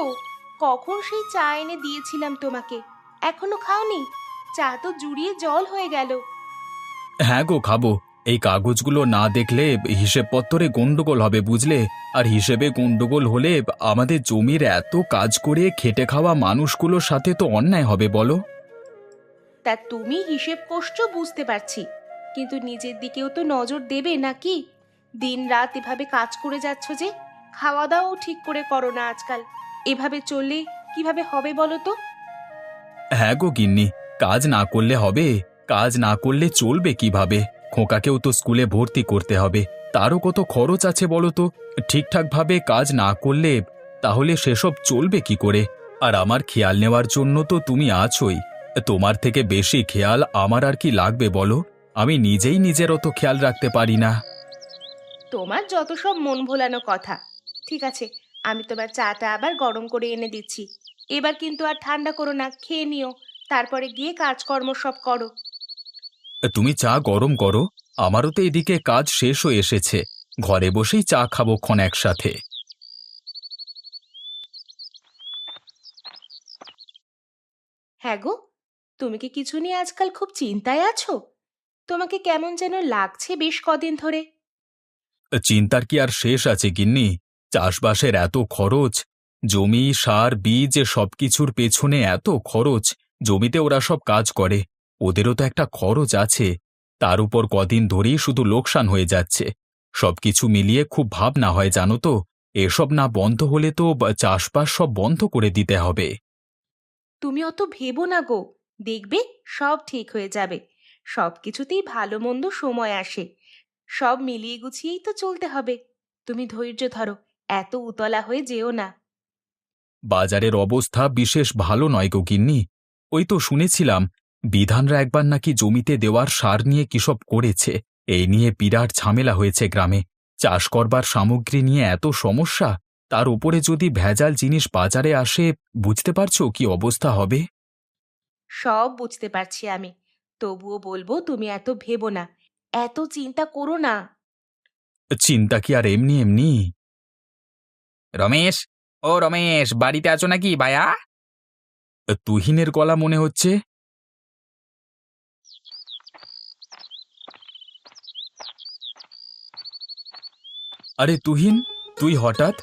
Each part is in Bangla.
গো কখন সেই চা এনে দিয়েছিলাম তোমাকে? এখনও খাওনি? চা তো জুড়িয়ে জল হয়ে গেল। হ্যাঁ গো খাব। এই কাগজগুলো না দেখলে হিসেবপত্তরে গন্ডগোল হবে বুঝলে? আর হিসেবে গন্ডগোল হলে আমাদের জমির এত কাজ করে খেটে খাওয়া মানুষগুলোর সাথে তো অন্যায় হবে বলো? তা তুমি হিসেব কষছো বুঝতে পারছি। কিন্তু নিজের দিকেও তো নজর দেবে নাকি? দিন রাত এভাবে কাজ করে যাচ্ছ যে খাওয়া দাওয়াও ঠিক করে করো না আজকাল। এভাবে চললে কীভাবে হবে বলো তো? হ্যাঁ গো গিন্নি কাজ না করলে হবে কাজ না করলে চলবে কীভাবে? খোকাকেও তো স্কুলে ভর্তি করতে হবে তারও কত খরচ আছে বলো তো? ঠিকঠাকভাবে কাজ না করলে তাহলে সেসব চলবে কি করে? আর আমার খেয়াল নেওয়ার জন্য তো তুমি আছোই তোমার থেকে বেশি খেয়াল আমার আর কি লাগবে বলো? আমি নিজেই নিজের অত খেয়াল রাখতে পারি না। তোমার যত সব মন ভোলানো কথা ঠিক আছে আমি তোমার চাটা আবার গরম করে এনে দিচ্ছি। এবার কিন্তু আর ঠান্ডা করো না খেয়ে নিও। তারপরে গিয়ে কাজকর্ম সব করো। তুমি চা গরম করো। আমারও তো এদিকে কাজ শেষ হয়ে এসেছে। ঘরে বসেই চা খাব ক্ষণ একসাথে। হ্যাঁ গো তুমি কি কিছু নিয়ে আজকাল খুব চিন্তায় আছো? তোমাকে কেমন যেন লাগছে বেশ কদিন ধরে। চিন্তার কি আর শেষ আছে গিন্নি? চাষবাসের এত খরচ, জমি, সার, বীজ সবকিছুর পেছনে এত খরচ, জমিতে ওরা সব কাজ করে, ওদেরও তো একটা খরচ আছে। তার উপর কদিন ধরেই শুধু লোকসান হয়ে যাচ্ছে। সবকিছু মিলিয়ে খুব ভাবনা হয়, জানো তো? এসব না বন্ধ হলে তো চাষবাস সব বন্ধ করে দিতে হবে। তুমি অত ভেবো না গো। দেখবে সব ঠিক হয়ে যাবে। সব কিছুতেই ভালো মন্দ সময় আসে। সব মিলিয়ে গুছিয়েই তো চলতে হবে। তুমি ধৈর্য ধরো। এত উতলা হয়ে যেও না। বাজারের অবস্থা বিশেষ ভালো নয় গো গিন্নি। ওই তো শুনেছিলাম বিধানরা একবার নাকি জমিতে দেওয়ার সার নিয়ে কিসব করেছে। এই নিয়ে বিরাট ঝামেলা হয়েছে গ্রামে। চাষ করবার সামগ্রী নিয়ে এত সমস্যা তার উপরে যদি ভেজাল জিনিস বাজারে আসে বুঝতে পারছ কি অবস্থা হবে? সব বুঝতে পারছি আমি। তবুও বলব তুমি এত ভেবো না। এত চিন্তা করো না। চিন্তা কি আর এমনি এমনি? রমেশ? ও রমেশ বাড়িতে আছো নাকি ভায়া? তুহিনের গলা মনে হচ্ছে। আরে তুহিন তুই হঠাৎ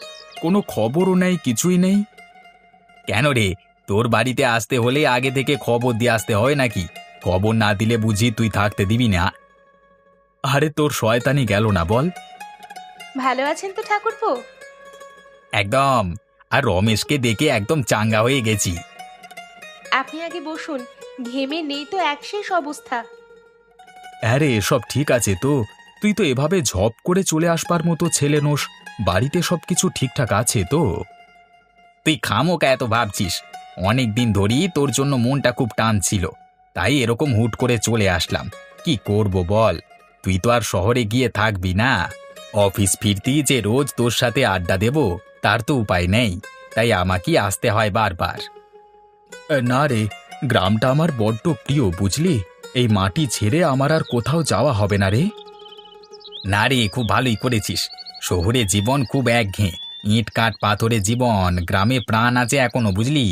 কোনো খবরও নেই কিছুই নেই? কেন রে? তোর বাড়িতে আসতে হলে আগে থেকে খবর দিয়ে আসতে হয় নাকি? খবর না দিলে বুঝি তুই থাকতে দিবি না। আরে তোর শয়তানি গেল না বল। ভালো আছেন তো ঠাকুরপো? একদম। আর রমেশকে দেখে একদম চাঙ্গা হয়ে গেছি। আপনি আগে বসুন ঘেমে নেই তো এক শেষ অবস্থা। আরে সব ঠিক আছে তো। তুই তো এভাবে ঝপ করে চলে আসবার মতো ছেলে নোস। বাড়িতে সবকিছু ঠিকঠাক আছে তো। তুই খামোকা এত ভাবছিস। অনেক দিন ধরেই তোর জন্য মনটা খুব টান ছিল। তাই এরকম হুট করে চলে আসলাম। কি করব বল? তুই তো আর শহরে গিয়ে থাকবি না। অফিস ফিরতেই যে রোজ তোর সাথে আড্ডা দেব তার তো উপায় নেই, তাই আমাকেই আসতে হয় বারবার। না রে, গ্রামটা আমার বড্ড প্রিয়, বুঝলি? এই মাটি ছেড়ে আমার আর কোথাও যাওয়া হবে না রে। না রে, খুব ভালোই করেছিস। শহরে জীবন খুব একঘেয়ে, ইট, কাঠ পাথরে জীবন, গ্রামে প্রাণ আছে এখনও, বুঝলি?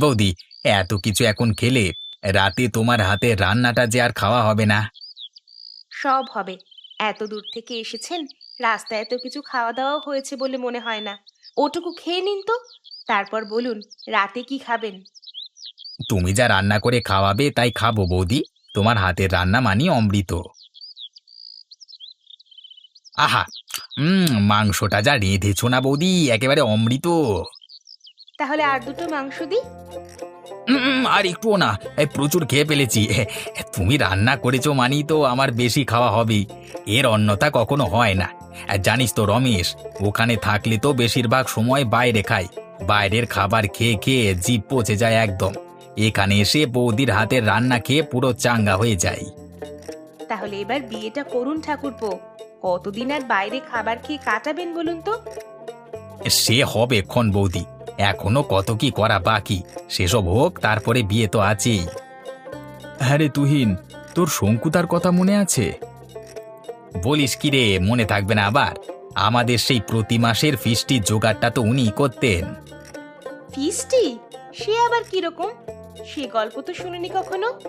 বৌদি, এত কিছু এখন খেলে রাতে তোমার হাতে রান্নাটা যে আর খাওয়া হবে না। সব হবে। এত দূর থেকে এসেছেন রাস্তায় এত কিছু খাওয়া দাওয়া হয়েছে বলে মনে হয় না। ওটুকু খেয়ে নিন তো তারপর বলুন রাতে কি খাবেন? তুমি যা রান্না করে খাওয়াবে তাই খাব বৌদি তোমার হাতের রান্না মানি অমৃত। আহা! উম মাংসটা যা রেঁধেছো না বৌদি একেবারে অমৃত। তাহলে আর দুটো মাংস দিই? উম, আর একটুও না। এই প্রচুর খেয়ে ফেলেছি। তুমি রান্না করেছ মানি তো আমার বেশি খাওয়া হবেই। এর অন্যতা কখনো হয় না। আর জানিস তো রমেশ ওখানে থাকলে তো বেশিরভাগ সময় বাইরে খাই। বাইরের খাবার খেয়ে খেয়ে জিভ পচে যায় একদম। এখানে এসে বৌদির হাতের রান্না খেয়ে পুরো চাঙ্গা হয়ে যায় তাহলে এবার বিয়েটা করুন ঠাকুরপো। কতদিন আর বাইরে খাবার খেয়ে কাটাবেন বলুন তো? সে হবে ক্ষণ বৌদি। এখনও কত কি করা বাকি? সেসব হোক তারপরে বিয়ে তো আছেই। হ্যাঁ রে তুহিন তোর শঙ্কুতার কথা মনে আছে? বলিস কি রে মনে থাকবে না আবার? আমাদের সেই প্রতি মাসের ফিস্টির জোগাড়টা তো উনিই করতেন। ফিস্টি? সে আবার কীরকম সে গল্প তো শুনিনি কখনো?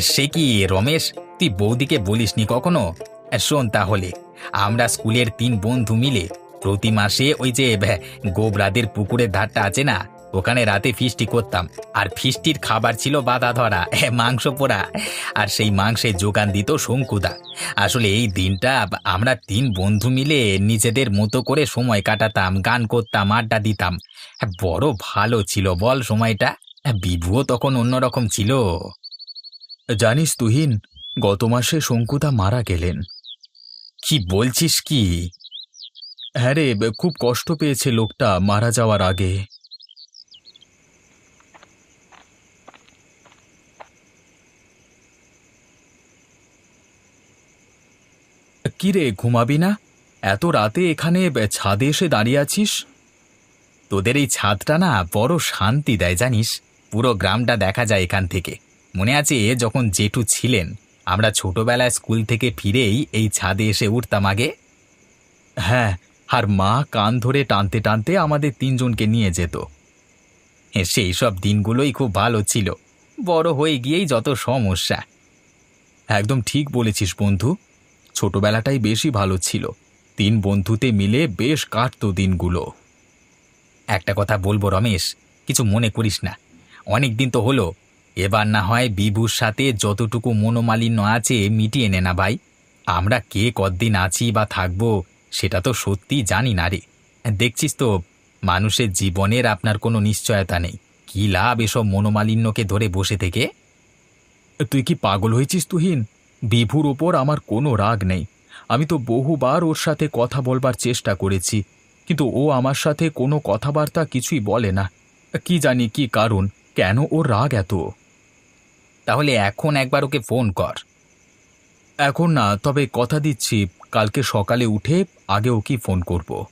সে কি রমেশ? তুই বৌদিকে বলিসনি কখনো? শোন তাহলে আমরা স্কুলের তিন বন্ধু মিলে প্রতি মাসে ওই যে গোবরাদের পুকুরের ধারটা আছে না ওখানে রাতে ফিস্টি করতাম। আর ফিস্টির খাবার ছিল বাধা ধরা মাংস পোড়া। আর সেই মাংসের যোগান দিত শঙ্কুদা। আসলে এই দিনটা আমরা তিন বন্ধু মিলে নিজেদের মতো করে সময় কাটাতাম গান করতাম আড্ডা দিতাম। বড় ভালো ছিল বল সময়টা। বিভুও তখন অন্যরকম ছিল। জানিস তুহিন গত মাসে শঙ্কুদা মারা গেলেন। কি বলছিস কি? হ্যাঁ রে, খুব কষ্ট পেয়েছে লোকটা মারা যাওয়ার আগে। কি রে, ঘুমাবি না? এত রাতে এখানে ছাদে এসে দাঁড়িয়ে আছিস? তোদের এই ছাদটা না বড় শান্তি দেয়, জানিস? পুরো গ্রামটা দেখা যায় এখান থেকে। মনে আছে যখন জেঠু ছিলেন, আমরা ছোটবেলায় স্কুল থেকে ফিরেই এই ছাদে এসে উঠতাম আগে? হ্যাঁ আর মা কান ধরে টানতে টানতে আমাদের তিনজনকে নিয়ে যেত। সেই সব দিনগুলোই খুব ভালো ছিল। বড় হয়ে গিয়েই যত সমস্যা। একদম ঠিক বলেছিস বন্ধু, ছোটবেলাটাই বেশি ভালো ছিল। তিন বন্ধুতে মিলে বেশ কাটত দিনগুলো। একটা কথা বলব রমেশ, কিছু মনে করিস না। অনেক দিন তো হলো, এবার না হয় বিভুর সাথে যতটুকু মনোমালিন্য আছে মিটিয়ে নে না ভাই। আমরা কে কতদিন আছি বা থাকব সেটা তো সত্যি জানি না রে। দেখছিস তো, মানুষের জীবনের আপনার কোনো নিশ্চয়তা নেই। কী লাভ এসব মনোমালিন্যকে ধরে বসে থেকে? তুই কি পাগল হয়েছিস তুহিন? বিভুর ওপর আমার কোনো রাগ নেই। আমি তো বহুবার ওর সাথে কথা বলবার চেষ্টা করেছি, কিন্তু ও আমার সাথে কোনো কথাবার্তা কিছুই বলে না। কি জানি কি কারণ, কেন ওর রাগ এত? তাহলে এখন একবার ওকে ফোন কর। এখন না, তবে কথা দিচ্ছি, কালকে সকালে উঠে আগে ওকে ফোন করব।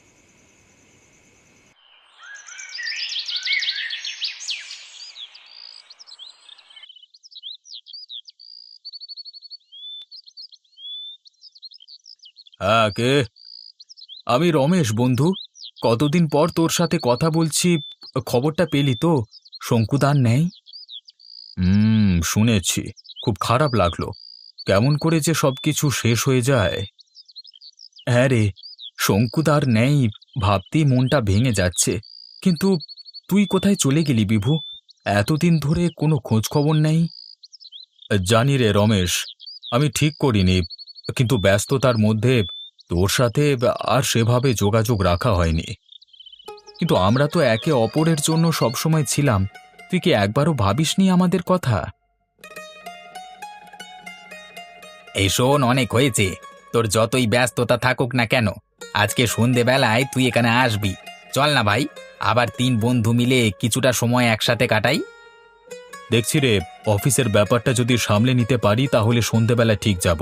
হ্যাঁ কে? আমি রমেশ, বন্ধু। কতদিন পর তোর সাথে কথা বলছি, খবরটা পেলি তো? শঙ্কুদান নেই? হুম, শুনেছি। খুব খারাপ লাগল। কেমন করে যে সব কিছু শেষ হয়ে যায়। হ্যাঁ রে শঙ্কুদার নেই, ভাবতেই মনটা ভেঙে যাচ্ছে। কিন্তু তুই কোথায় চলে গেলি বিভু? এতদিন ধরে কোনো খোঁজ খবর নেই? জানি রে রমেশ, আমি ঠিক করিনি, কিন্তু ব্যস্ততার মধ্যে তোর সাথে আর সেভাবে যোগাযোগ রাখা হয়নি। কিন্তু আমরা তো একে অপরের জন্য সবসময় ছিলাম, তুই কি একবারও ভাবিসনি আমাদের কথা? এই শোন অনেক হয়েছে। তোর যতই ব্যস্ততা থাকুক না কেন আজকে সন্ধেবেলায় তুই এখানে আসবি। চল না ভাই আবার তিন বন্ধু মিলে কিছুটা সময় একসাথে কাটাই। দেখছি রে অফিসের ব্যাপারটা যদি সামলে নিতে পারি তাহলে সন্ধেবেলা ঠিক যাব।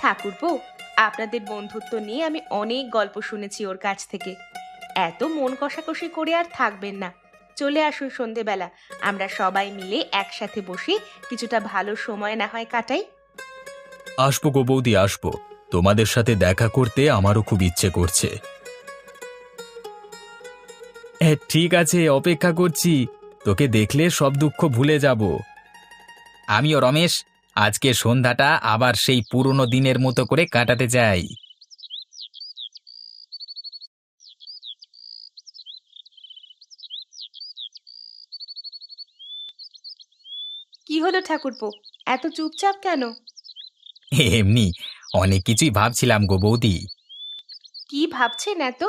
ঠাকুরপো আপনাদের বন্ধুত্ব নিয়ে আমি অনেক গল্প শুনেছি ওর কাছ থেকে। এত মন কষাকষি করে আর থাকবেন না। চলে আসুন সন্ধেবেলা। আমরা সবাই মিলে একসাথে বসে কিছুটা ভালো সময় না হয় কাটাই। আসব গো বৌদি, আসব। তোমাদের সাথে দেখা করতে আমারও খুব ইচ্ছে করছে। ঠিক আছে, অপেক্ষা করছি। তোকে দেখলে সব দুঃখ ভুলে যাব। আমিও রমেশ, আজকে সন্ধ্যাটা আবার সেই পুরনো দিনের মতো করে কাটাতে চাই। কি হলো ঠাকুরপো? এত চুপচাপ কেন? এমনি অনেক কিছুই ভাবছিলাম গো বৌদি। কি ভাবছেন এত?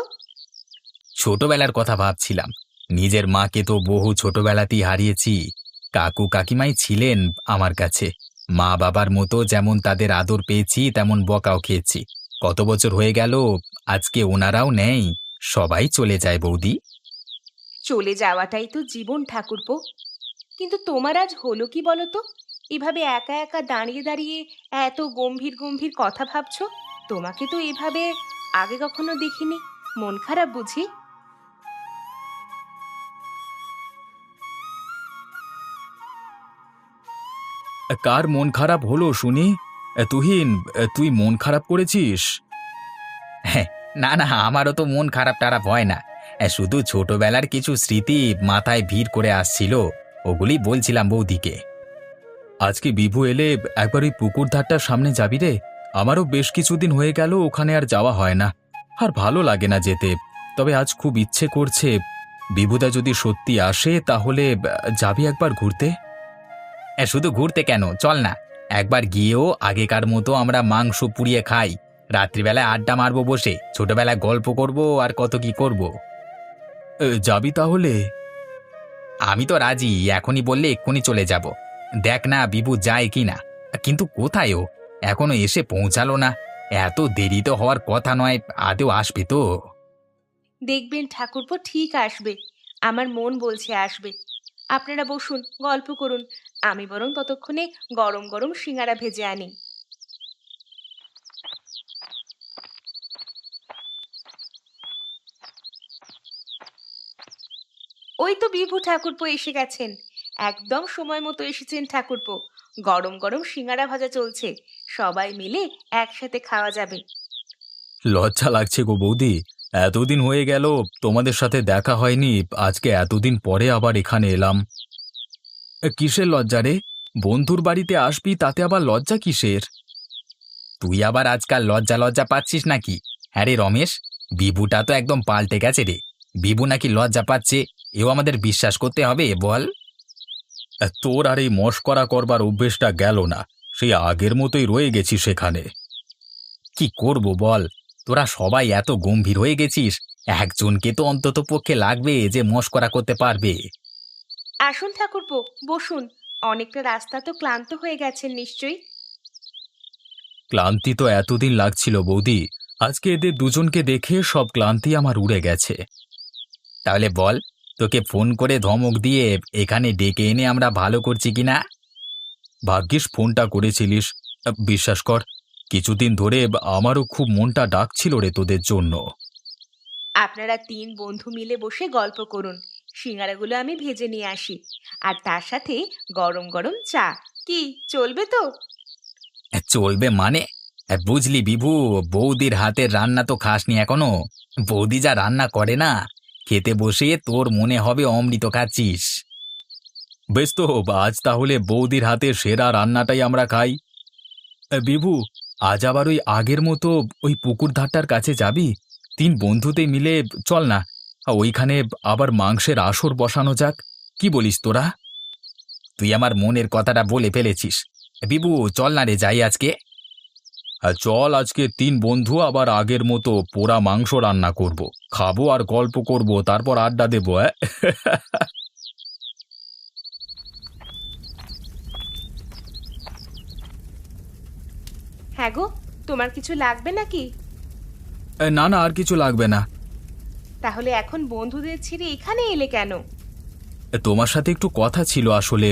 ছোটবেলার কথা ভাবছিলাম। নিজের মাকে তো বহু ছোটবেলাতেই হারিয়েছি। কাকু কাকিমাই ছিলেন আমার কাছে। মা বাবার মতো যেমন তাদের আদর পেয়েছি তেমন বকাও খেয়েছি। কত বছর হয়ে গেল আজকে ওনারাও নেই। সবাই চলে যায় বৌদি। চলে যাওয়াটাই তো জীবন ঠাকুরপো। কিন্তু তোমার আজ হলো কি বলো তো এভাবে একা একা দাঁড়িয়ে দাঁড়িয়ে এত গম্ভীর গম্ভীর কথা ভাবছ? তোমাকে তো এভাবে আগে কখনো দেখিনি। মন খারাপ বুঝি? কার মন খারাপ হলো শুনি? তুহিন তুই মন খারাপ করেছিস? হ্যাঁ না না, আমারও তো মন খারাপ টারাপ হয় না। শুধু ছোটবেলার কিছু স্মৃতি মাথায় ভিড় করে আসছিল। ওগুলি বলছিলাম বৌদিকে। আজকে বিভু এলে একবার ওই পুকুর ধারটার সামনে যাবি রে। আমারও বেশ কিছুদিন হয়ে গেল, ওখানে আর যাওয়া হয় না। আর ভালো লাগে না যেতে। তবে আজ খুব ইচ্ছে করছে। বিভুদা যদি সত্যি আসে, তাহলে যাবি একবার ঘুরতে? শুধু ঘুরতে কেন? চল না। একবার গিয়েও আগেকার মতো আমরা মাংস পুড়িয়ে খাই। রাত্রিবেলায় আড্ডা মারবো বসে। ছোটবেলায় গল্প করব আর কত কি করব। যাবি তাহলে? আমি তো রাজি, এখনই বললে এক্ষুনি চলে যাব। দেখ না বিভু যায় কি না। কিন্তু কোথায় ও? এখনও এসে পৌঁছালো না। এত দেরি তো হওয়ার কথা নয়, আদেও আসবে তো। দেখবেন ঠাকুরপো ঠিক আসবে। আমার মন বলছে আসবে। আপনারা বসুন, গল্প করুন। আমি বরং ততক্ষণে গরম গরম সিঙ্গারা ভেজে আনি। ওই তো বিভু ঠাকুরপো এসে গেছেন। একদম সময় মতো এসেছেন ঠাকুরপো। গরম গরম সিঙ্গারা ভাজা চলছে। সবাই মিলে একসাথে খাওয়া যাবে। লজ্জা লাগছে গো বৌদি। এতদিন হয়ে গেল, তোমাদের সাথে দেখা হয়নি। আজকে এতদিন পরে আবার এখানে এলাম। কিসের লজ্জা রে? বন্ধুর বাড়িতে আসবি, তাতে আবার লজ্জা কিসের? তুই আবার আজকাল লজ্জা লজ্জা পাচ্ছিস নাকি? হ্যাঁ রে রমেশ, বিভুটা তো একদম পাল্টে গেছে রে। বিভু নাকি লজ্জা পাচ্ছে। এও আমাদের বিশ্বাস করতে হবে বল। তোর আর এই মস্করা করবার অভ্যেসটা গেল না। সেই আগের মতোই রয়ে গেছি সেখানে। কি করব বল? তোরা সবাই এত গম্ভীর হয়ে গেছিস। একজনকে তো অন্তত পক্ষে লাগবে যে মস্করা করতে পারবে। আসুন ঠাকুরপো বসুন। অনেকটা রাস্তা তো ক্লান্ত হয়ে গেছেন নিশ্চয়ই। ক্লান্তি তো এতদিন লাগছিল বৌদি। আজকে এদের দুজনকে দেখে সব ক্লান্তি আমার উড়ে গেছে। তাহলে বল তোকে ফোন করে ধমক দিয়ে এখানে ডেকে এনে আমরা ভালো করছি কি না? ভাগ্যিস ফোনটা করেছিলিস। বিশ্বাস কর কিছুদিন ধরে আমারও খুব মনটা ডাকছিল রে তোদের জন্য। আপনারা তিন বন্ধু মিলে বসে গল্প করুন। সিঙ্গারাগুলো আমি ভেজে নিয়ে আসি। আর তার সাথে গরম গরম চা। কি চলবে তো? চলবে মানে? বুঝলি বিভু বৌদির হাতের রান্না তো খাসনি এখনও। বৌদি যা রান্না করে না খেতে বসে তোর মনে হবে অমৃত খাচ্ছিস। বেশ তো, আজ তাহলে বৌদির হাতে সেরা রান্নাটাই আমরা খাই। বিভু, আজ আবার ওই আগের মতো ওই পুকুর ধারটার কাছে যাবি? তিন বন্ধুতে মিলে চল না, ওইখানে আবার মাংসের আসর বসানো যাক। কি বলিস তোরা? তুই আমার মনের কথাটা বলে ফেলেছিস। বিভু, চল না রে, যাই আজকে। আর চল আজকে তিন বন্ধু আবার আগের মতো পোড়া মাংস রান্না করব। খাব আর গল্প করব তারপর আড্ডা দেবো হ্যাঁ হ্যাঁ গো তোমার কিছু লাগবে নাকি? এ, না না আর কিছু লাগবে না। তাহলে এখন বন্ধুদের ছেড়ে এখানে এলে কেন? এ, তোমার সাথে একটু কথা ছিল আসলে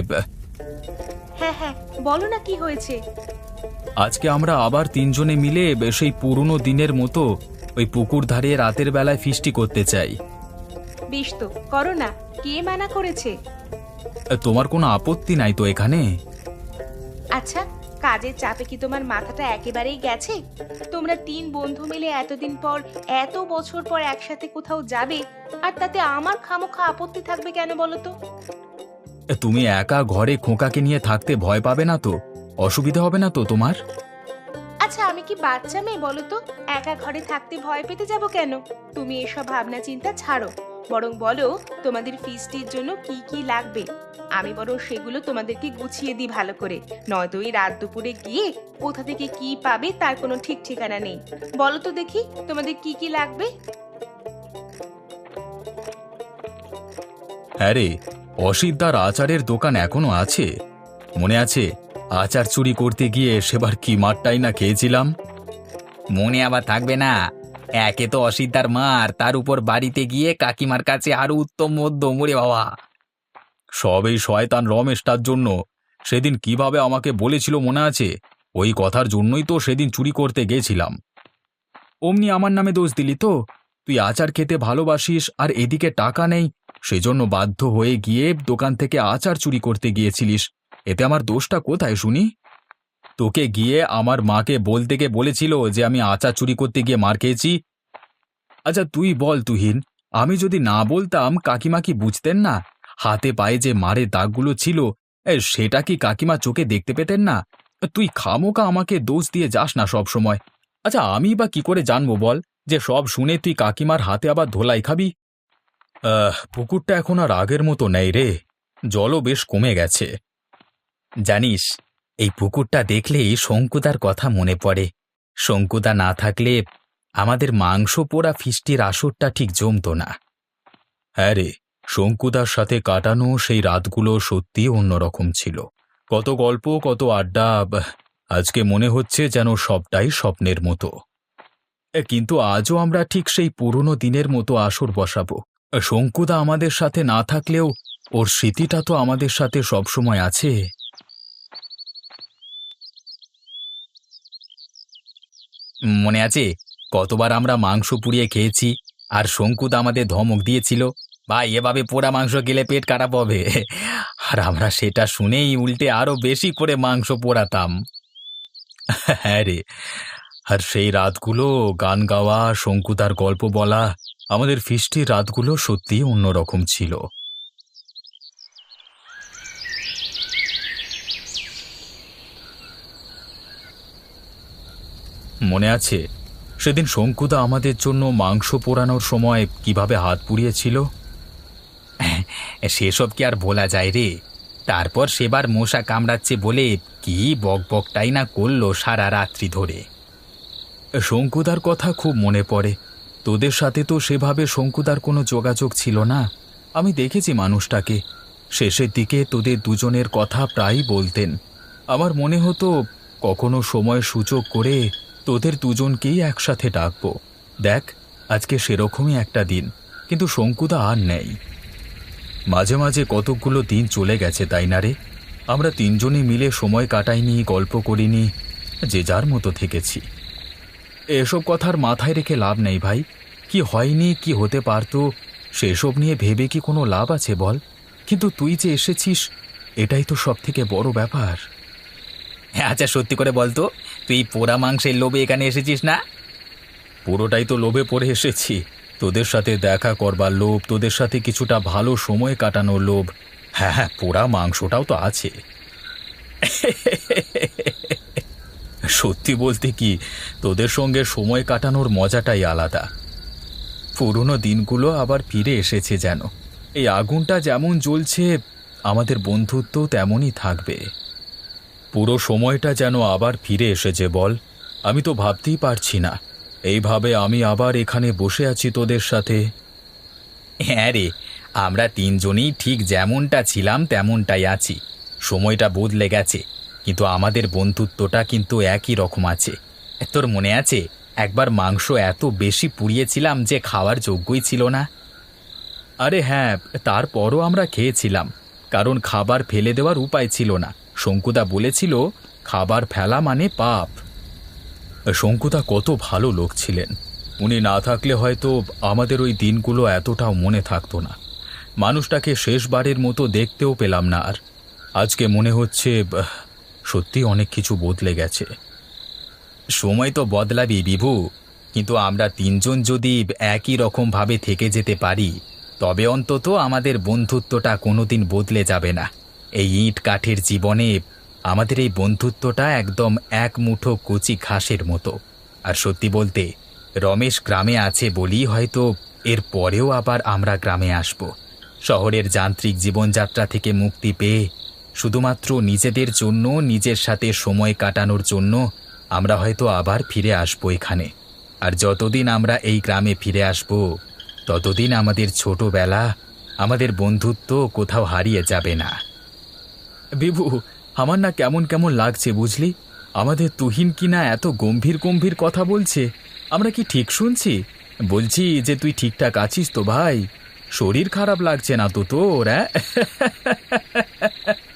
হ্যাঁ হ্যাঁ বলো না কি হয়েছে। আজকে আমরা আবার তিনজনে মিলে সেই পুরনো দিনের মতো ওই পুকুর ধারে রাতের বেলায় ফিস্টি করতে চাই। বেশ তো করো না কে মানা করেছে? তোমার কোনো আপত্তি নাই তো এখানে? আচ্ছা কাজের চাপে কি তোমার মাথাটা একেবারেই গেছে? তোমরা তিন বন্ধু মিলে এতদিন পর এত বছর পর একসাথে কোথাও যাবে আর তাতে আমার খামোখা আপত্তি থাকবে কেন বলো তো? তুমি একা ঘরে খোকাকে নিয়ে থাকতে ভয় পাবে না তো? অসুবিধা হবে না তো তোমার? আচ্ছা আমি কি বাচ্চা মেয়ে বলো তো? একা ঘরে থাকতে ভয় পেতে যাব কেন? তুমি এসব ভাবনা চিন্তা ছাড়ো। বরং বলো তোমাদের ফিস্টির জন্য কি কি লাগবে? আমি বরং সেগুলো তোমাদেরকে গুছিয়ে দিই ভালো করে। নয়তো এই রাত দুপুরে গিয়ে কোথা থেকে কি পাবে তার কোনো ঠিক ঠিকানা নেই। বলো তো দেখি তোমাদের কি কি লাগবে? হ্যাঁ রে অসিদ্ধার আচারের দোকান এখনও আছে? মনে আছে আচার চুরি করতে গিয়ে সেবার কি মারটাই না খেয়েছিলাম? মনে আবার থাকবে না। একে তো অসিদ্ধার মার তার উপর বাড়িতে গিয়ে কাকিমার কাছে আরও উত্তম মধ্য মুড়ে বাবা। সব এই শয়তান রমেশটার জন্য। সেদিন কীভাবে আমাকে বলেছিল মনে আছে? ওই কথার জন্যই তো সেদিন চুরি করতে গেছিলাম। অমনি আমার নামে দোষ দিলি তো? তুই আচার খেতে ভালোবাসিস আর এদিকে টাকা নেই সেজন্য বাধ্য হয়ে গিয়ে দোকান থেকে আচার চুরি করতে গিয়েছিলিস। এতে আমার দোষটা কোথায় শুনি? তোকে গিয়ে আমার মাকে বলতে গিয়ে বলেছিল যে আমি আচার চুরি করতে গিয়ে মার খেয়েছি। আচ্ছা তুই বল তুহিন আমি যদি না বলতাম কাকিমা কি বুঝতেন না? হাতে পায়ে যে মারের দাগগুলো ছিল এ, সেটা কি কাকিমা চোখে দেখতে পেতেন না? তুই খামোকা আমাকে দোষ দিয়ে যাস না সব সময়। আচ্ছা আমি বা কি করে জানব বল যে সব শুনে তুই কাকিমার হাতে আবার ধোলাই খাবি? আহ, পুকুরটা এখন আর আগের মতো নেই রে। জলও বেশ কমে গেছে। জানিস, এই পুকুরটা দেখলেই শঙ্কুদার কথা মনে পড়ে। শঙ্কুদা না থাকলে আমাদের মাংস পোড়া ফিস্টির আসরটা ঠিক জমতো না। হ্যাঁ রে, শঙ্কুদার সাথে কাটানো সেই রাতগুলো সত্যি অন্যরকম ছিল। কত গল্প, কত আড্ডা আজকে মনে হচ্ছে যেন সবটাই স্বপ্নের মতো। কিন্তু আজও আমরা ঠিক সেই পুরনো দিনের মতো আসর বসাবো। শঙ্কুদা আমাদের সাথে না থাকলেও ওর স্মৃতিটা তো আমাদের সাথে সবসময় আছে। মনে আছে? কতবার আমরা মাংস পুড়িয়ে খেয়েছি, আর শঙ্কুদা আমাদের ধমক দিয়েছিল, ভাই, এভাবে পোড়া মাংস গেলে পেট খারাপ হবে। আর আমরা সেটা শুনেই উল্টে আরও বেশি করে মাংস পোড়াতাম। হ্যাঁ রে। আর সেই রাতগুলো গান গাওয়া শঙ্কুদার গল্প বলা, আমাদের ফিস্টির রাতগুলো সত্যি অন্যরকম ছিল। মনে আছে? সেদিন শঙ্কুদা আমাদের জন্য মাংস পোড়ানোর সময় কীভাবে হাত পুড়িয়েছিল? সেসব কি আর বলা যায় রে? তারপর সেবার মশা কামড়াচ্ছে বলে কি বকবকটাই না করল সারা রাত্রি ধরে। শঙ্কুদার কথা খুব মনে পড়ে। তোদের সাথে তো সেভাবে শঙ্কুদার কোনো যোগাযোগ ছিল না। আমি দেখেছি মানুষটাকে। শেষের দিকে তোদের দুজনের কথা প্রায়ই বলতেন। আমার মনে হতো কখনো সময় সুযোগ করে তোদের দুজনকেই একসাথে ডাকবো। দেখ, আজকে সেরকমই একটা দিন, কিন্তু শঙ্কুদা আর নেই। মাঝে মাঝে কতকগুলো দিন চলে গেছে, তাই না রে? আমরা তিনজনে মিলে সময় কাটাইনি, গল্প করিনি, যে যার মতো থেকেছি। এসব কথার মাথায় রেখে লাভ নেই ভাই। কি হয়নি, কি হতে পারতো, সেসব নিয়ে ভেবে কি কোনো লাভ আছে বল? কিন্তু তুই যে এসেছিস, এটাই তো সব থেকে বড় ব্যাপার। আচ্ছা সত্যি করে বলতো তুই পোড়া মাংসের লোভে এখানে এসেছিস না? পুরোটাই তো লোভে পড়ে এসেছি। তোদের সাথে দেখা করবার লোভ, তোদের সাথে কিছুটা ভালো সময় কাটানোর লোভ। হ্যাঁ হ্যাঁ পোড়া মাংসটাও তো আছে। সত্যি বলতে কি, তোদের সঙ্গে সময় কাটানোর মজাটাই আলাদা। পুরনো দিনগুলো আবার ফিরে এসেছে যেন। এই আগুনটা যেমন জ্বলছে, আমাদের বন্ধুত্ব তেমনই থাকবে। পুরো সময়টা যেন আবার ফিরে এসেছে, বল। আমি তো ভাবতেই পারছি না। এইভাবে আমি আবার এখানে বসে আছি তোদের সাথে। হ্যাঁ রে, আমরা তিনজনই ঠিক যেমনটা ছিলাম তেমনটাই আছি। সময়টা বদলে গেছে, কিন্তু আমাদের বন্ধুত্বটা কিন্তু একই রকম আছে। তোর মনে আছে, একবার মাংস এত বেশি পুড়িয়েছিলাম যে খাওয়ার যোগ্যই ছিল না? আরে হ্যাঁ তারপরও আমরা খেয়েছিলাম, কারণ খাবার ফেলে দেওয়ার উপায় ছিল না। শঙ্কুদা বলেছিল, খাবার ফেলা মানে পাপ। শঙ্কুদা কত ভালো লোক ছিলেন। উনি না থাকলে হয়তো আমাদের ওই দিনগুলো এতটাও মনে থাকতো না। মানুষটাকে শেষবারের মতো দেখতেও পেলাম না আর। আজকে মনে হচ্ছে সত্যি অনেক কিছু বদলে গেছে। সময় তো বদলাবি, বিভু। কিন্তু আমরা তিনজন যদি একই রকমভাবে থেকে যেতে পারি, তবে অন্তত আমাদের বন্ধুত্বটা কোনোদিন বদলে যাবে না। এই ইট কাঠের জীবনে আমাদের এই বন্ধুত্বটা একদম এক মুঠো কচি ঘাসের মতো। আর সত্যি বলতে, রমেশ গ্রামে আছে বলেই হয়তো এর পরেও আবার আমরা গ্রামে আসব। শহরের যান্ত্রিক জীবনযাত্রা থেকে মুক্তি পেয়ে শুধুমাত্র নিজেদের জন্য, নিজের সাথে সময় কাটানোর জন্য আমরা হয়তো আবার ফিরে আসব এখানে। আর যতদিন আমরা এই গ্রামে ফিরে আসব, ততদিন আমাদের ছোটবেলা, আমাদের বন্ধুত্ব কোথাও হারিয়ে যাবে না। বিভু, আমার না কেমন কেমন লাগছে বুঝলি? আমাদের তুহিন কি না এত গম্ভীর গম্ভীর কথা বলছে? আমরা কি ঠিক শুনছি? বলছি যে তুই ঠিকঠাক আছিস তো ভাই? শরীর খারাপ লাগছে না তো তোর হ্যাঁ